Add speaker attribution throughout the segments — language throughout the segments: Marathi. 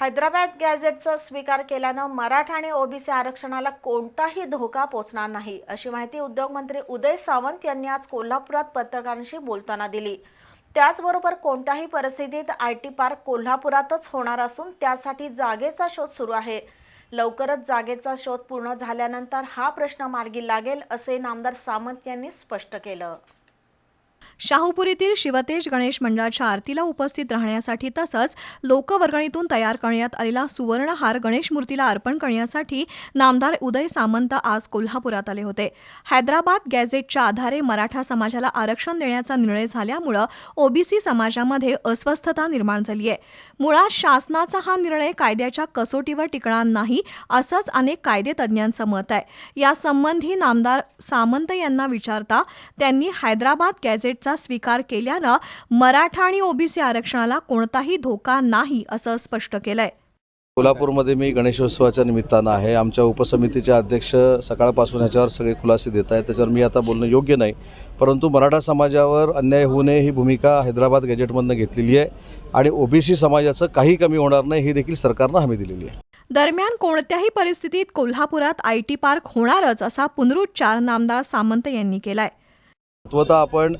Speaker 1: हैदराबाद गॅझेटचा स्वीकार केल्यानं मराठा आणि ओबीसी आरक्षणाला कोणताही धोका पोचणार नाही अशी माहिती उद्योगमंत्री उदय सावंत यांनी आज कोल्हापुरात पत्रकारांशी बोलताना दिली. त्याचबरोबर कोणत्याही परिस्थितीत आय टी पार्क कोल्हापुरातच होणार असून त्यासाठी जागेचा शोध सुरू आहे. लवकरच जागेचा शोध पूर्ण झाल्यानंतर हा प्रश्न मार्गी लागेल असे नामदार सावंत यांनी स्पष्ट केलं.
Speaker 2: शाहूपुरीतील शिवतेज गणेश मंडळाच्या आरतीला उपस्थित राहण्यासाठी तसंच लोकवर्गणीतून तयार करण्यात आलेला सुवर्णहार गणेश मूर्तीला अर्पण करण्यासाठी नामदार उदय सामंत आज कोल्हापुरात आले होते. हैदराबाद गॅझेटच्या आधारे मराठा समाजाला आरक्षण देण्याचा निर्णय झाल्यामुळं ओबीसी समाजामध्ये अस्वस्थता निर्माण झाली आहे. मुळात शासनाचा हा निर्णय कायद्याच्या कसोटीवर टिकणार नाही असंच अनेक कायदेतज्ञांचं मत आहे. यासंबंधी नामदार सामंत यांना विचारता त्यांनी हैदराबाद गॅझेट गॅझेटचा स्वीकार केल्यानं मराठा आणि ओबीसी आरक्षणाला कोणताही धोका नाही असं स्पष्ट केलंय.
Speaker 3: कोल्हापूरमध्ये मी गणेशोत्सवाच्या निमित्तानं आहे. आमच्या उपसमितीचे अध्यक्ष सकाळपासून ह्याच्यावर सगळे खुलासे देत आहेत. त्याच्यावर मी आता बोलणं योग्य नाही. परंतु मराठा समाजावर अन्याय होऊ नये ही भूमिका हैदराबाद गॅजेटमधनं घेतलेली आहे आणि ओबीसी समाजाचं काही कमी होणार नाही ही देखील सरकारनं हमी दिलेली आहे.
Speaker 2: दरम्यान कोणत्याही परिस्थितीत कोल्हापुरात आय टी पार्क होणारच असा पुनरुच्चार नामदार सामंत यांनी केलाय.
Speaker 3: आपण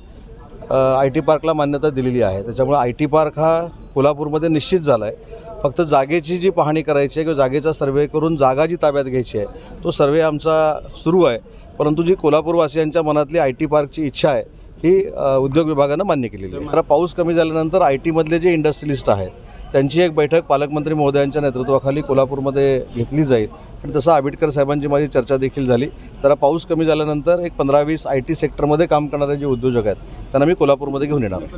Speaker 3: आय टी पार्कला मान्यता दिलेली आहे. त्याच्यामुळे आय टी पार्क हा कोल्हापूरमध्ये निश्चित झाला आहे फक्त जागेची जी पाहणी करायची आहे किंवा जागेचा सर्वे करून जागा जी ताब्यात घ्यायची आहे तो सर्वे आमचा सुरू आहे. परंतु जी कोल्हापूरवासियांच्या मनातली आय टी पार्कची इच्छा आहे ही उद्योग विभागानं मान्य केलेली आहे. पाऊस कमी झाल्यानंतर आय टीमधले जे इंडस्ट्रियलिस्ट आहेत त्यांची एक बैठक पालकमंत्री महोदयांच्या नेतृत्वाखाली कोल्हापूरमध्ये घेतली जाईल. आणि तसं आंबेडकर साहेबांची माझी चर्चा देखील झाली. जरा पाऊस कमी झाल्यानंतर एक पंधरा वीस आय टी सेक्टरमध्ये काम करणारे जे उद्योजक आहेत त्यांना मी कोल्हापूरमध्ये घेऊन येणार.